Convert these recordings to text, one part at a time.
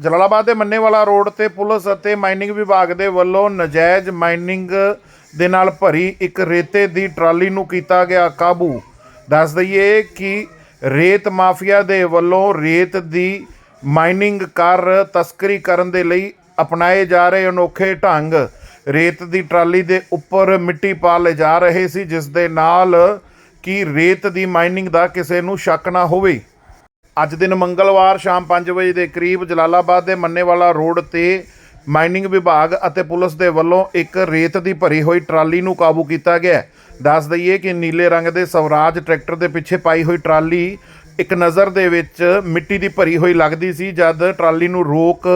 ਜਲਾਲਾਬਾਦ ਦੇ ਮੰਨੇਵਾਲਾ ਰੋਡ ਤੇ ਪੁਲਿਸ ਅਤੇ ਮਾਈਨਿੰਗ ਵਿਭਾਗ ਦੇ ਵੱਲੋਂ ਨਜਾਇਜ਼ ਮਾਈਨਿੰਗ ਦੇ ਨਾਲ ਭਰੀ ਇੱਕ ਰੇਤੇ ਦੀ ਟਰਾਲੀ ਨੂੰ ਕੀਤਾ ਗਿਆ ਕਾਬੂ। ਦੱਸ ਦਈਏ ਕਿ ਰੇਤ ਮਾਫੀਆ ਦੇ ਵੱਲੋਂ ਰੇਤ ਦੀ ਮਾਈਨਿੰਗ ਕਰ ਤਸਕਰੀ ਕਰਨ ਦੇ ਲਈ ਅਪਣਾਏ ਜਾ ਰਹੇ ਅਨੋਖੇ ਢੰਗ ਰੇਤ ਦੀ ਟਰਾਲੀ ਦੇ ਉੱਪਰ ਮਿੱਟੀ ਪਾ ਲਿਜਾ ਰਹੇ ਸੀ, ਜਿਸ ਦੇ ਨਾਲ ਕਿ ਰੇਤ ਦੀ ਮਾਈਨਿੰਗ ਦਾ ਕਿਸੇ ਨੂੰ ਸ਼ੱਕ ਨਾ ਹੋਵੇ। ਅੱਜ ਦਿਨ ਮੰਗਲਵਾਰ ਸ਼ਾਮ 5 ਵਜੇ ਦੇ ਕਰੀਬ ਜਲਾਲਾਬਾਦ ਦੇ ਮੰਨੇਵਾਲਾ ਰੋਡ ਤੇ ਮਾਈਨਿੰਗ ਵਿਭਾਗ ਅਤੇ ਪੁਲਿਸ ਦੇ ਵੱਲੋਂ ਇੱਕ ਰੇਤ ਦੀ ਭਰੀ ਹੋਈ ਟਰਾਲੀ ਨੂੰ ਕਾਬੂ ਕੀਤਾ ਗਿਆ ਦੱਸ ਦਈਏ ਕਿ ਨੀਲੇ ਰੰਗ ਦੇ ਸਵਰਾਜ ਟਰੈਕਟਰ ਦੇ ਪਿੱਛੇ ਪਾਈ ਹੋਈ ਟਰਾਲੀ ਇੱਕ ਨਜ਼ਰ ਦੇ ਵਿੱਚ ਮਿੱਟੀ ਦੀ ਭਰੀ ਹੋਈ ਲੱਗਦੀ ਸੀ। ਜਦ ਟਰਾਲੀ ਨੂੰ ਰੋਕ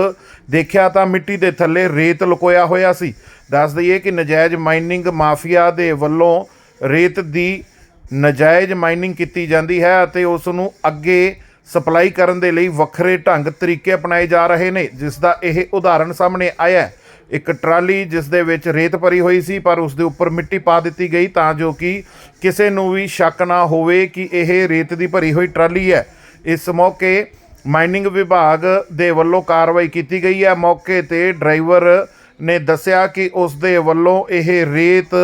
ਦੇਖਿਆ ਤਾਂ ਮਿੱਟੀ ਦੇ ਥੱਲੇ ਰੇਤ ਲੁਕੋਇਆ ਹੋਇਆ ਸੀ। ਦੱਸ ਦਈਏ ਕਿ ਨਜਾਇਜ਼ ਮਾਈਨਿੰਗ ਮਾਫੀਆ ਦੇ ਵੱਲੋਂ ਰੇਤ ਦੀ ਨਜਾਇਜ਼ ਮਾਈਨਿੰਗ ਕੀਤੀ ਜਾਂਦੀ ਹੈ ਅਤੇ ਉਸ ਨੂੰ ਅੱਗੇ ਸਪਲਾਈ ਕਰਨ ਦੇ ਲਈ ਵੱਖਰੇ ਢੰਗ ਤਰੀਕੇ ਅਪਣਾਏ ਜਾ ਰਹੇ ਨੇ, ਜਿਸ ਦਾ ਇਹ ਉਦਾਹਰਣ ਸਾਹਮਣੇ ਆਇਆ ਹੈ। ਇੱਕ ਟਰਾਲੀ ਜਿਸ ਦੇ ਵਿੱਚ ਰੇਤ ਭਰੀ ਹੋਈ ਸੀ, ਪਰ ਉਸ ਦੇ ਉੱਪਰ ਮਿੱਟੀ ਪਾ ਦਿੱਤੀ ਗਈ ਤਾਂ ਜੋ ਕਿ ਕਿਸੇ ਨੂੰ ਵੀ ਸ਼ੱਕ ਨਾ ਹੋਵੇ ਕਿ ਇਹ ਰੇਤ ਦੀ ਭਰੀ ਹੋਈ ਟਰਾਲੀ ਹੈ ਇਸ ਮੌਕੇ ਮਾਈਨਿੰਗ ਵਿਭਾਗ ਦੇ ਵੱਲੋਂ ਕਾਰਵਾਈ ਕੀਤੀ ਗਈ ਹੈ ਮੌਕੇ ਤੇ ਡਰਾਈਵਰ ਨੇ ਦੱਸਿਆ ਕਿ ਉਸ ਦੇ ਵੱਲੋਂ ਇਹ ਰੇਤ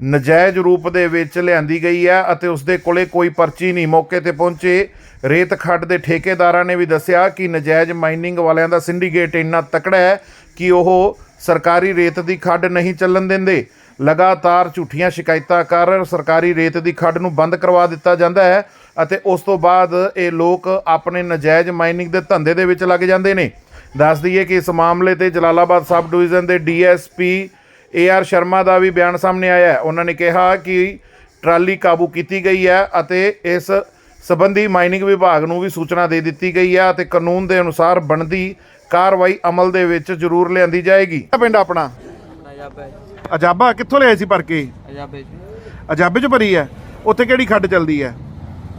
ਨਜਾਇਜ਼ ਰੂਪ ਦੇ ਵਿੱਚ ਲਿਆਂਦੀ ਗਈ ਹੈ ਅਤੇ ਉਸ ਦੇ ਕੋਲੇ ਕੋਈ ਪਰਚੀ ਨਹੀਂ। ਮੌਕੇ ਤੇ ਪਹੁੰਚੇ ਰੇਤ ਖੱਡ ਦੇ ਠੇਕੇਦਾਰਾਂ ਨੇ ਵੀ ਦੱਸਿਆ ਕਿ ਨਜਾਇਜ਼ ਮਾਈਨਿੰਗ ਵਾਲਿਆਂ ਦਾ ਸਿੰਡੀਕੇਟ ਇੰਨਾ ਤਕੜਾ ਹੈ ਕਿ ਉਹ ਸਰਕਾਰੀ ਰੇਤ ਦੀ ਖੱਡ ਨਹੀਂ ਚੱਲਣ ਦਿੰਦੇ। ਲਗਾਤਾਰ ਝੂਠੀਆਂ ਸ਼ਿਕਾਇਤਾਂ ਕਰ ਸਰਕਾਰੀ ਰੇਤ ਦੀ ਖੱਡ ਨੂੰ ਬੰਦ ਕਰਵਾ ਦਿੱਤਾ ਜਾਂਦਾ ਹੈ ਅਤੇ ਉਸ ਤੋਂ ਬਾਅਦ ਇਹ ਲੋਕ ਆਪਣੇ ਨਜਾਇਜ਼ ਮਾਈਨਿੰਗ ਦੇ ਧੰਦੇ ਦੇ ਵਿੱਚ ਲੱਗ ਜਾਂਦੇ ਨੇ। ਦੱਸ ਦਈਏ ਕਿ ਇਸ ਮਾਮਲੇ ਤੇ ਜਲਾਲਾਬਾਦ ਸਬ ਡਿਵੀਜ਼ਨ ਦੇ ਡੀਐਸਪੀ ਏ ਆਰ ਸ਼ਰਮਾ ਦਾ ਵੀ ਬਿਆਨ ਸਾਹਮਣੇ ਆਇਆ ਹੈ। ਉਹਨਾਂ ਨੇ ਕਿਹਾ ਕਿ ਟਰਾਲੀ ਕਾਬੂ ਕੀਤੀ ਗਈ ਹੈ ਅਤੇ ਇਸ ਸਬੰਧੀ ਮਾਈਨਿੰਗ ਵਿਭਾਗ ਨੂੰ ਵੀ ਸੂਚਨਾ ਦੇ ਦਿੱਤੀ ਗਈ ਹੈ ਅਤੇ ਕਾਨੂੰਨ ਦੇ ਅਨੁਸਾਰ ਬਣਦੀ ਕਾਰਵਾਈ ਅਮਲ ਦੇ ਵਿੱਚ ਜ਼ਰੂਰ ਲਿਆਂਦੀ ਜਾਏਗੀ। ਪਿੰਡ ਆਪਣਾ? ਅਜਾਬੇ ਕਿੱਥੋਂ ਲਿਆਏ ਸੀ ਭਰ ਕੇ? ਅਜਾਬੇ ਅਜਾਬੇ 'ਚ ਭਰੀ ਹੈ। ਉੱਥੇ ਕਿਹੜੀ ਖੱਡ ਚੱਲਦੀ ਹੈ?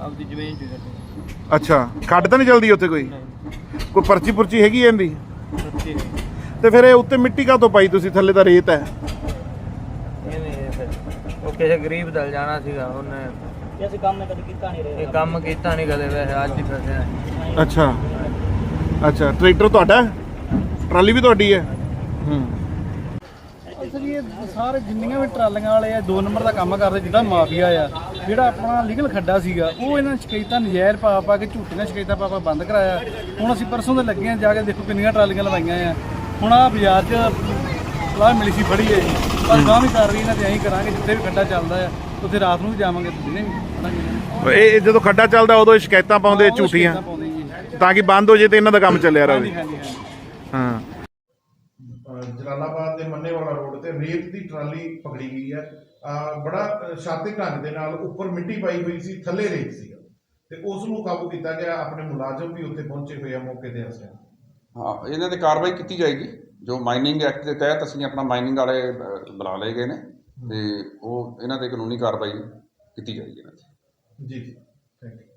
ਆਪਦੀ ਜ਼ਮੀਨ ਚ ਅੱਛਾ ਖੱਡ ਤਾਂ ਨਹੀਂ ਚੱਲਦੀ ਉੱਥੇ ਕੋਈ? ਕੋਈ ਪਰਚੀ ਪੁਰਚੀ ਹੈਗੀ ਇਹਦੀ? ਤੇ ਫਿਰ ਇਹ ਉੱਤੇ ਮਿੱਟੀ ਕਾਹਤੋਂ ਪਾਈ ਤੁਸੀਂ? ਥੱਲੇ ਤਾਂ ਰੇਤ ਹੈ। ਕਿਸੇ ਗਰੀਬ ਦਲ ਜਾਣਾ ਸੀਗਾ ਉਹਨੇ ਇਹ ਅਸੀਂ ਕੰਮ ਕਦੇ ਕੀਤਾ ਨਹੀਂ ਰਹੇ। ਇਹ ਕੰਮ ਕੀਤਾ ਨਹੀਂ ਕਦੇ ਵੈਸੇ ਅੱਜ ਹੀ ਫਸਿਆ। ਅੱਛਾ। ਅੱਛਾ ਟਰੈਕਟਰ ਤੁਹਾਡਾ ਹੈ? ਟਰਾਲੀ ਵੀ ਤੁਹਾਡੀ ਹੈ? ਹੂੰ। ਅਸਲ ਇਹ ਸਾਰੇ ਜਿੰਨੀਆਂ ਵੀ ਟਰਾਲੀਆਂ ਵਾਲੇ ਆ ਦੋ ਨੰਬਰ ਦਾ ਕੰਮ ਕਰਦੇ ਜਿੱਦਾਂ ਮਾਫੀਆ ਆ ਜਿਹੜਾ ਆਪਣਾ ਲੀਗਲ ਖੱਡਾ ਸੀਗਾ ਉਹ ਇਹਨਾਂ ਸ਼ਿਕਾਇਤਾਂ ਨਜ਼ਾਇਰ ਪਾ ਪਾ ਕੇ ਝੂਠੀਆਂ ਸ਼ਿਕਾਇਤਾਂ ਪਾ ਪਾ ਬੰਦ ਕਰਾਇਆ। ਹੁਣ ਅਸੀਂ ਪਰਸੋਂ ਦੇ ਲੱਗੇ ਆ ਜਾ ਕੇ ਦੇਖੋ ਕਿੰਨੀਆਂ ਟਰਾਲੀਆਂ ਲਵਾਈਆਂ ਆ। ਹੁਣ ਆ ਬਾਜ਼ਾਰ 'ਚ ਸਲਾਹ ਮਿਲੀ ਸੀ ਫੜੀ ਹੈ ਜੀ। ਪਰ ਗਾਂ ਵੀ ਕਰ ਰਹੀ ਇਹਨਾਂ ਤੇ ਐਂ ਹੀ ਕਰਾਂਗੇ ਜਿੱਥੇ ਵੀ ਖੱਡਾ ਚੱਲਦਾ ਆ ਉੱਥੇ ਰਾਤ ਨੂੰ ਵੀ ਜਾਵਾਂਗੇ ਤੇ ਦਿਨੇ ਵੀ ਕਰਾਂਗੇ ਇਹ ਇਹ ਜਦੋਂ ਖੱਡਾ ਚੱਲਦਾ ਉਦੋਂ ਇਹ ਸ਼ਿਕਾਇਤਾਂ ਪਾਉਂਦੇ ਝੂਠੀਆਂ। ਤਾਂ ਕਿ ਬੰਦ ਹੋ ਜੇ ਤੇ ਇਹਨਾਂ ਦਾ ਕੰਮ ਚੱਲਿਆ ਰਹੇ। ਹਾਂਜੀ ਹਾਂਜੀ। ਹਾਂ। ਜਲਾਲਾਬਾਦ ਦੇ ਮੰਨੇਵਾਲਾ ਰੋਡ ਤੇ ਰੇਤ ਦੀ ਟਰਾਲੀ ਪਕੜੀ ਗਈ ਹੈ। ਬੜਾ ਸ਼ਾਤਿਰ ਢੰਗ ਦੇ ਨਾਲ ਉੱਪਰ ਮਿੱਟੀ ਪਾਈ ਹੋਈ ਸੀ ਥੱਲੇ ਰੇਤ ਸੀ ਤੇ ਉਸ ਨੂੰ ਕਾਬੂ ਕੀਤਾ ਗਿਆ ਆਪਣੇ ਮੁਲਾਜ਼ਮ ਵੀ ਉੱਥੇ ਪਹੁੰਚੇ ਹੋਏ ਆ ਮੌਕੇ ਤੇ ਹਸਿਆ ਹਾਂ ਇਹਨਾਂ ਤੇ ਕਾਰਵਾਈ ਕੀਤੀ ਜਾਏਗੀ। ਜੋ ਮਾਈਨਿੰਗ ਐਕਟ ਦੇ ਤਹਿਤ ਅਸੀਂ ਆਪਣਾ ਮਾਈਨਿੰਗ ਵਾਲੇ ਅਹ, ਬੁਲਾ ਲਏ ਗਏ ਨੇ ਤੇ ਉਹ ਇਹਨਾਂ ਤੇ ਕਾਨੂੰਨੀ ਕਾਰਵਾਈ ਕੀਤੀ ਜਾਏਗੀ ਇਹਨਾਂ ਤੇ। ਜੀ ਜੀ। Thank you